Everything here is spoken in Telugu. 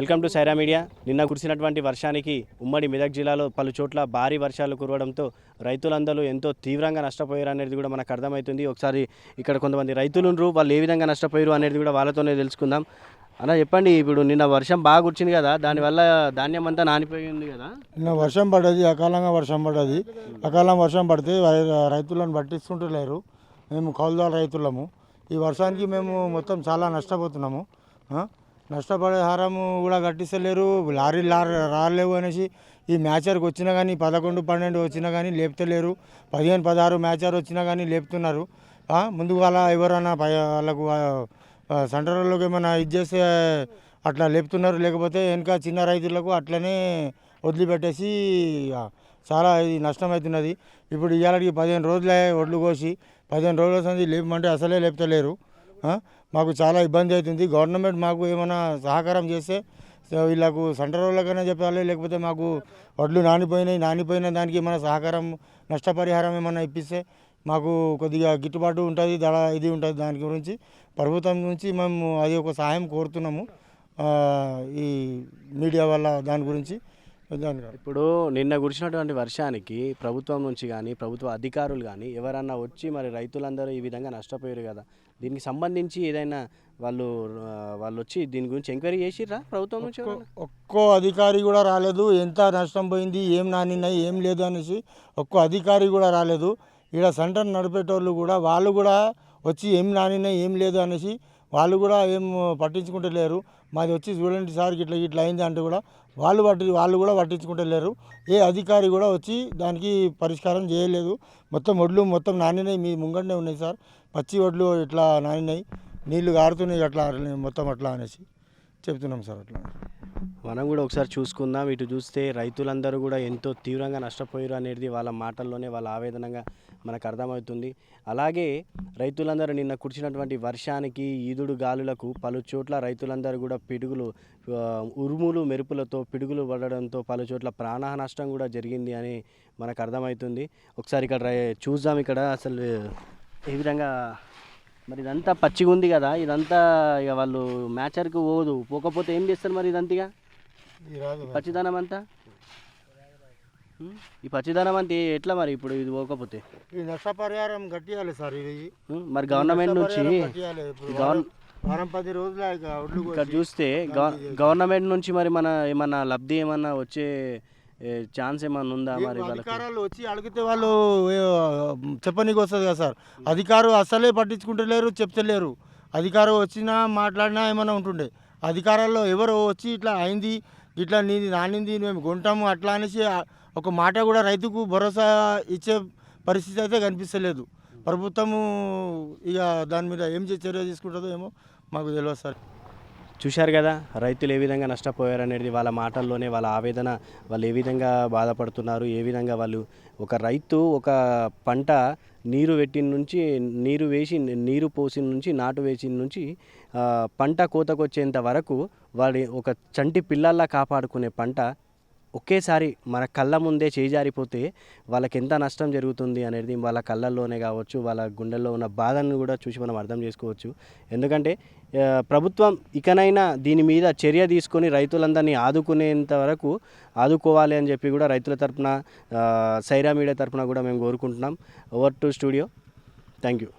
Welcome to Sye Raa media. నిన్న కురిసినటువంటి వర్షానికి ఉమ్మడి మెదక్ జిల్లాలో పలు చోట్ల భారీ వర్షాలు కురవడంతో రైతులందరూ ఎంతో తీవ్రంగా నష్టపోయారు అనేది కూడా మనకు అర్థమవుతుంది. ఒకసారి ఇక్కడ కొంతమంది రైతులు ఉన్నారు వాళ్ళు ఏ విధంగా నష్టపోయారు అనేది కూడా వాళ్ళతోనే తెలుసుకుందాం. అన్న చెప్పండి ఇప్పుడు నిన్న వర్షం బాగా వచ్చింది కదా దానివల్ల ధాన్యం అంతా నానిపోయింది కదా? నిన్న వర్షం పడ్డది అకాలంగా వర్షం పడ్డది. అకాలం వర్షం పడితే రైతులను పట్టిస్తుంటలేరు మేము కౌలుదారు రైతులము. ఈ వర్షానికి మేము మొత్తం చాలా నష్టపోతున్నాము. ఆ? కూడా కట్టిస్తలేరు లారీ లారీ రాలేవు అనేసి ఈ మ్యాచర్కి వచ్చినా కానీ పదకొండు పన్నెండు వచ్చినా కానీ లేపుతలేరు. పదిహేను పదహారు మ్యాచర్ వచ్చినా కానీ లేపుతున్నారు. ముందుగా అలా ఎవరైనా వాళ్ళకు సెంటర్లోకి ఏమైనా ఇది చేస్తే అట్లా లేపుతున్నారు. లేకపోతే వెనుక చిన్న రైతులకు అట్లనే వదిలిపెట్టేసి చాలా ఇది నష్టమవుతున్నది. ఇప్పుడు ఇవాళకి పదిహేను రోజులే ఒడ్లు కోసి పదిహేను రోజుల సంది లేపమంటే అసలే లేపుతలేరు. మాకు చాలా ఇబ్బంది అవుతుంది. గవర్నమెంట్ మాకు ఏమైనా సహకారం చేస్తే వీళ్ళకు సెంటర్ వాళ్ళకైనా చెప్పాలి లేకపోతే మాకు వడ్లు నానిపోయినాయి నానిపోయిన దానికి ఏమైనా సహకారం నష్టపరిహారం ఏమైనా ఇప్పిస్తే మాకు కొద్దిగా గిట్టుబాటు ఉంటుంది ధర ఇది ఉంటుంది దాని గురించి. ప్రభుత్వం నుంచి మేము అది ఒక సహాయం కోరుతున్నాము ఈ మీడియా వల్ల దాని గురించి. ఇప్పుడు నిన్న కురిసినటువంటి వర్షానికి ప్రభుత్వం నుంచి కానీ ప్రభుత్వ అధికారులు కానీ ఎవరన్నా వచ్చి మరి రైతులందరూ ఈ విధంగా నష్టపోయారు కదా. దీనికి సంబంధించి ఏదైనా వాళ్ళు వాళ్ళు వచ్చి దీని గురించి ఎంక్వైరీ చేసిర్రా ప్రభుత్వం నుంచి? ఒక్కో అధికారి కూడా రాలేదు. ఎంత నష్టం పోయింది ఏం నానినాయి ఏం లేదు అనేసి ఒక్కో అధికారి కూడా రాలేదు. ఇక్కడ సెంటర్ నడిపేటోళ్ళు కూడా వాళ్ళు కూడా వచ్చి ఏం నానినాయి ఏం లేదు అనేసి వాళ్ళు కూడా ఏం పట్టించుకుంటలేరు మాది వచ్చి చూడండి సార్ ఇట్లా ఇట్లా అయింది అంటే కూడా వాళ్ళు పట్టి వాళ్ళు కూడా పట్టించుకుంటలేరు ఏ అధికారి కూడా వచ్చి దానికి పరిష్కారం చేయలేదు. మొత్తం ఒడ్లు మొత్తం నానినాయి మీ ముంగడనే ఉన్నాయి సార్. పచ్చి ఒడ్లు ఇట్లా నానినాయి నీళ్ళు కారుతున్నాయి అట్లా మొత్తం అట్లా అనేసి చెప్తున్నాం సార్ అట్లా. మనం కూడా ఒకసారి చూసుకుందాం. ఇటు చూస్తే రైతులందరూ కూడా ఎంతో తీవ్రంగా నష్టపోయారు అనేది వాళ్ళ మాటల్లోనే వాళ్ళ ఆవేదనగా మనకు అర్థమవుతుంది. అలాగే రైతులందరూ నిన్న కురిసినటువంటి వర్షానికి ఈదుడు గాలులకు పలు చోట్ల రైతులందరూ కూడా పిడుగులు ఉరుములు మెరుపులతో పిడుగులు పడడంతో పలు చోట్ల ప్రాణ నష్టం కూడా జరిగింది అని మనకు అర్థమవుతుంది. ఒకసారి ఇక్కడ రై- చూద్దాం ఇక్కడ అసలు ఏ విధంగా మరి ఇదంతా పచ్చిగా ఉంది కదా ఇదంతా ఇక వాళ్ళు మ్యాచర్కి పోదు. పోకపోతే ఏం చేస్తారు మరి ఇదంతా పచ్చిదనం అంతా? ఈ పచ్చిదనం అంతా ఎట్లా మరి ఇప్పుడు ఇది పోకపోతే? ఈ నష్టపరిహారం కట్టియాలి సార్ ఇది? మరి గవర్నమెంట్ నుంచి వారం- పది రోజులు ఇక్కడ చూస్తే గవ- గవర్నమెంట్ నుంచి మరి మన ఏమన్నా లబ్ధి ఏమన్నా వచ్చే ఛాన్స్ ఏమన్నా ఉందా మరి అధికారులు వచ్చి అడిగితే వాళ్ళు చెప్పనీకి వస్తుంది కదా సార్. అధికారు అసలే పట్టించుకుంటలేరు చెప్తలేరు అధికారం వచ్చినా మాట్లాడినా ఏమైనా ఉంటుండే. అధికారాల్లో ఎవరు వచ్చి ఇట్లా అయింది ఇట్లా నీది నానింది మేము కొంటాము అట్లా అనేసి ఒక మాట కూడా రైతుకు భరోసా ఇచ్చే పరిస్థితి అయితే కనిపిస్తలేదు. ప్రభుత్వము ఇక దాని మీద ఏం చర్య తీసుకుంటుందో ఏమో మాకు తెలియదు సార్. చూశారు కదా రైతులు ఏ విధంగా నష్టపోయారు అనేది వాళ్ళ మాటల్లోనే వాళ్ళ ఆవేదన వాళ్ళు ఏ విధంగా బాధపడుతున్నారు ఏ విధంగా వాళ్ళు ఒక రైతు ఒక పంట నీరు పెట్టిన నుంచి నీరు వేసి నీరు పోసిన నుంచి నాటు వేసిన నుంచి పంట కోతకొచ్చేంత వరకు వాడి ఒక చంటి పిల్లల్లా కాపాడుకునే పంట ఒకేసారి మన కళ్ళ ముందే చేజారిపోతే వాళ్ళకి ఎంత నష్టం జరుగుతుంది అనేది వాళ్ళ కళ్ళల్లోనే కావచ్చు వాళ్ళ గుండెల్లో ఉన్న బాధను కూడా చూసి మనం అర్థం చేసుకోవచ్చు. ఎందుకంటే ప్రభుత్వం ఇకనైనా దీని మీద చర్య తీసుకొని రైతులందరినీ ఆదుకునేంత వరకు ఆదుకోవాలి అని చెప్పి కూడా రైతుల తరపున సైరా మీడియా తరపున కూడా మేము కోరుకుంటున్నాం. Over to studio thank you